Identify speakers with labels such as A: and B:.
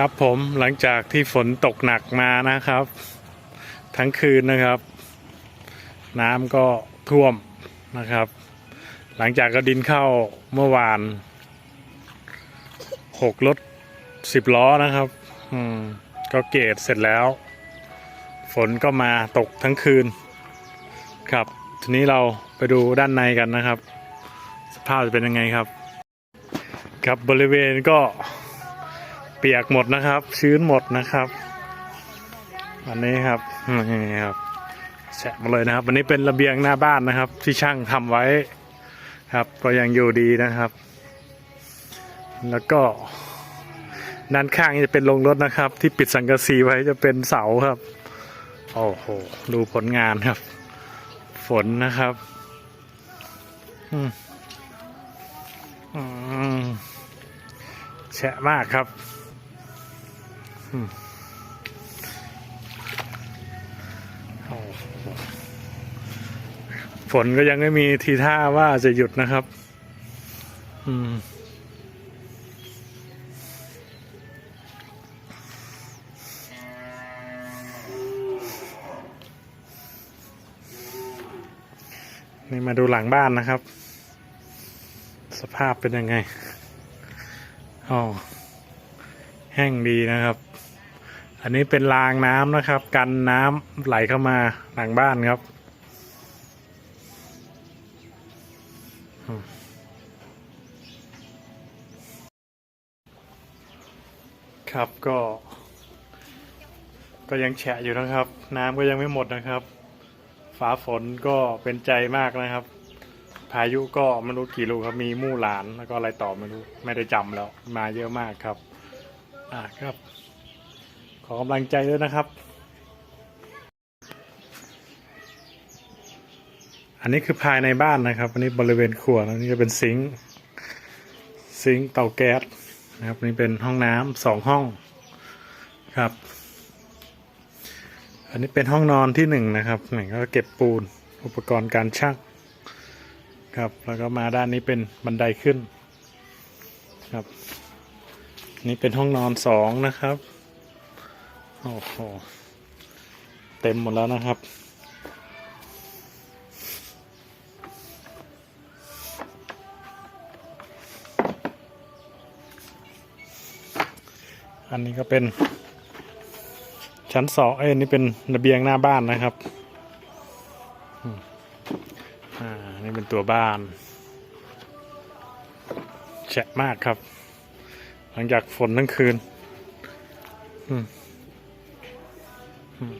A: ครับผมหลังจากที่ฝนตกหนักมานะครับ ทั้งคืนนะครับ น้ำก็ท่วมนะครับ หลังจากก็ดินเข้าเมื่อวานหกรถสิบล้อนะครับ อืมก็เกตเสร็จแล้ว ฝนก็มาตกทั้งคืน ครับ ทีนี้เราไปดูด้านในกันนะครับ สภาพจะเป็นยังไงครับ ครับบริเวณก็ ปียกหมดนะครับ ชื้นหมดนะครับอันนี้ครับนี่ครับแฉะมาเลยนะครับ วันนี้เป็นระเบียงหน้าบ้านนะครับ ที่ช่างทำไว้ครับ ก็ยังอยู่ดีนะครับ แล้วก็ด้านข้างจะเป็นโรงรถนะครับ ที่ปิดสังกะสีไว้จะเป็นเสาครับโอ้โหดูผลงานครับ ฝนนะครับอืมอืมแฉะมากครับ ฝนก็ยังไม่มีทีท่าว่าจะหยุดนะครับ อืมนี่มาดูหลังบ้านนะครับ สภาพเป็นยังไงอ๋อแห้งดีนะครับ อันนี้เป็นรางน้ำนะครับ กันน้ำไหลเข้ามาหลังบ้านครับ ครับก็ ก็ยังแฉะอยู่นะครับ น้ำก็ยังไม่หมดนะครับฟ้าฝนก็เป็นใจมากนะครับ พายุก็ไม่รู้กี่ลูกครับมีมู่หลานแล้วก็อะไรต่อไม่รู้ ไม่ได้จำแล้ว มาเยอะมากครับ อ่าครับ ขอกำลังใจด้วยนะครับ อันนี้คือภายในบ้านนะครับ อันนี้บริเวณครัวนะนี่จะเป็นซิงค์ซิงค์เตาแก๊สนะครับนนี่เป็นห้องน้ำสองห้องครับ อันนี้เป็นห้องนอนที่หนึ่งนะครับหนึ่งก็เก็บปูนอุปกรณ์การช่างครับ แล้วก็มาด้านนี้เป็นบันไดขึ้นครับ นี่เป็นห้องนอนสองนะครับ โอ้โห เต็มหมดแล้วนะครับ อันนี้ก็เป็น ชั้นสองเอ้ยนี่เป็นระเบียงหน้าบ้านนะครับอ่า นี่เป็นตัวบ้านแฉะมากครับ หลังจากฝนทั้งคืน อืม อืม